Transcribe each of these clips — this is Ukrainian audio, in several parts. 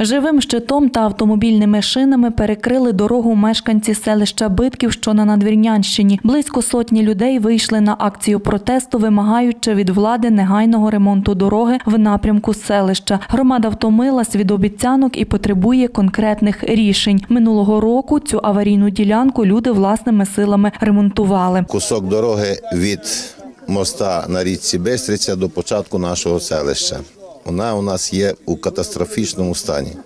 Живим щитом та автомобільними шинами перекрили дорогу мешканці селища Битків, що на Надвірнянщині. Близько сотні людей вийшли на акцію протесту, вимагаючи від влади негайного ремонту дороги в напрямку селища. Громада втомилась від обіцянок і потребує конкретних рішень. Минулого року цю аварійну ділянку люди власними силами ремонтували. кусок дороги від моста на річці Бестриця до початку нашого селища. Вона у нас є у катастрофічному стані.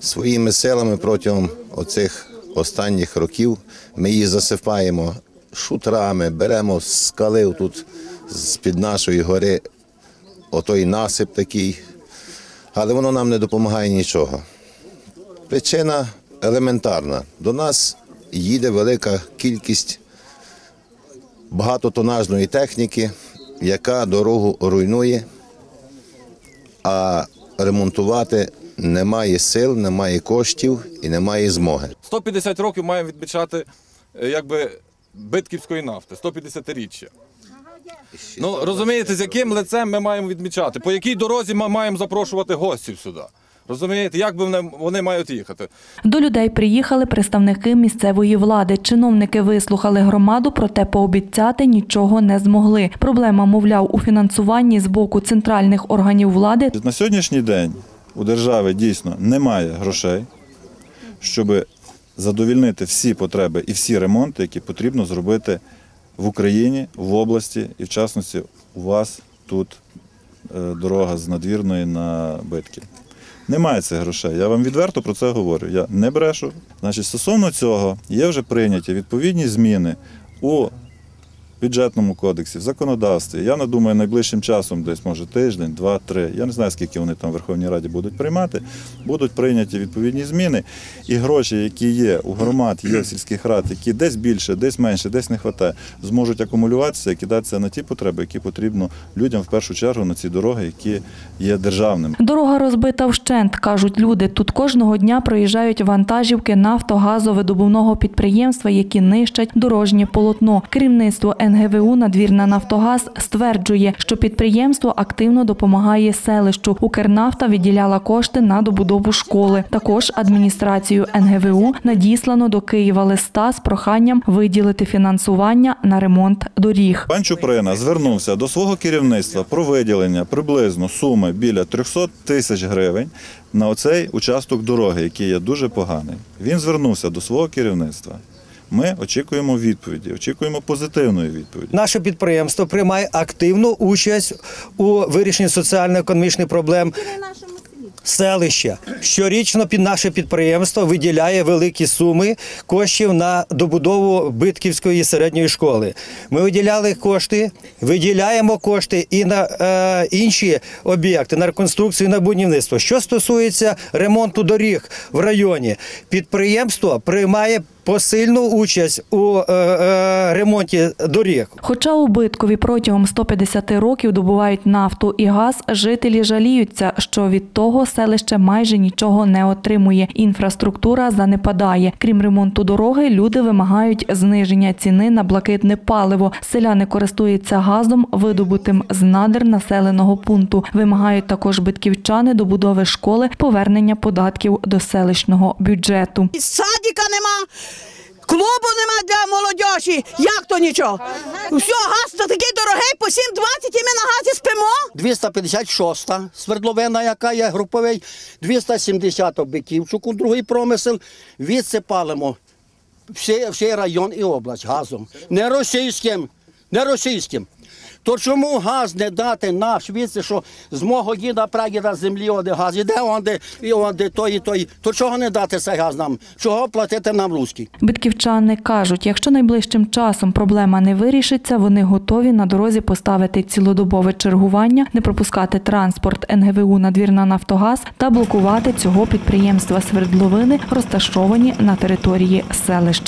Своїми силами протягом оцих останніх років ми її засипаємо шутрами, беремо з скали тут з-під нашої гори отой насип такий, але воно нам не допомагає нічого. Причина елементарна. До нас їде велика кількість багатотонажної техніки, яка дорогу руйнує, а ремонтувати немає сил, немає коштів і немає змоги. 150 років маємо відмічати е, якби битківської нафти, 150-річчя. Ну розумієте, з яким лицем ми маємо відмічати? По якій дорозі ми маємо запрошувати гостів сюди? Розумієте, як би вони, вони мають їхати? До людей приїхали представники місцевої влади. Чиновники вислухали громаду, проте пообіцяти нічого не змогли. Проблема, мовляв, у фінансуванні з боку центральних органів влади На сьогоднішній день у держави дійсно немає грошей, щоб задовільнити всі потреби і всі ремонти, які потрібно зробити в Україні, в області і в частності у вас тут е, дорога з надвірної на Битків. Немає цих грошей. Я вам відверто про це говорю. Я не брешу. Значить, стосовно цього є вже прийняті відповідні зміни у бюджетному кодексі, в законодавстві. Я не думаю, найближчим часом, десь може тиждень, два-три. Я не знаю, скільки вони там в Верховній Раді будуть приймати. Будуть прийняті відповідні зміни. І гроші, які є у громад, є в сільських рад, які десь більше, десь менше, десь не вистачає, зможуть акумулюватися і кидатися на ті потреби, які потрібно людям в першу чергу на ці дороги, які є державними. Дорога розбита вщент, кажуть люди. Тут кожного дня проїжджають вантажівки нафтогазовидобувного підприємства, які нищать дорожнє полотно. Керівництво НГВУ «Надвірна Нафтогаз стверджує, що підприємство активно допомагає селищу. Укрнафта виділяла кошти на добудову школи. Також адміністрацію НГВУ надіслано до Києва листа з проханням виділити фінансування на ремонт доріг. Пан Чуприна звернувся до свого керівництва про виділення приблизно суми біля 300 тисяч гривень на оцей участок дороги, який є дуже поганий. Він звернувся до свого керівництва. Ми очікуємо відповіді, очікуємо позитивної відповіді. Наше підприємство приймає активну участь у вирішенні соціально-економічних проблем селища. Щорічно під наше підприємство виділяє великі суми коштів на добудову Битківської середньої школи. Ми виділяли кошти, виділяємо кошти і на е, інші об'єкти, на реконструкцію, на будівництво. Що стосується ремонту доріг в районі, підприємство приймає посильну участь у е, е, ремонті доріг. Хоча у Биткові протягом 150 років добувають нафту і газ, жителі жаліються, що від того селище майже нічого не отримує. Інфраструктура занепадає. Крім ремонту дороги, люди вимагають зниження ціни на блакитне паливо. Селяни користуються газом, видобутим з надр населеного пункту. Вимагають також битківчани добудови школи, повернення податків до селищного бюджету. І Садика нема, клубу нема для молодежі. Як то нічого? Все, газ то такий дорогий, по 7,20 і ми на газі спимо. 256 свердловина, яка є груповий, 270 Биківчуку, другий промисел. Відсипалимо всі, всі район і область газом. Не російським, не російським. То чому газ не дати наш відси, що з мого діда прадіда землі оде газ іде онде і онде той і той. То чого не дати цей газ нам? Чого платити нам руський? Битківчани кажуть, якщо найближчим часом проблема не вирішиться, вони готові на дорозі поставити цілодобове чергування, не пропускати транспорт НГВУ «Надвірна Нафтогаз та блокувати цього підприємства свердловини, розташовані на території селища.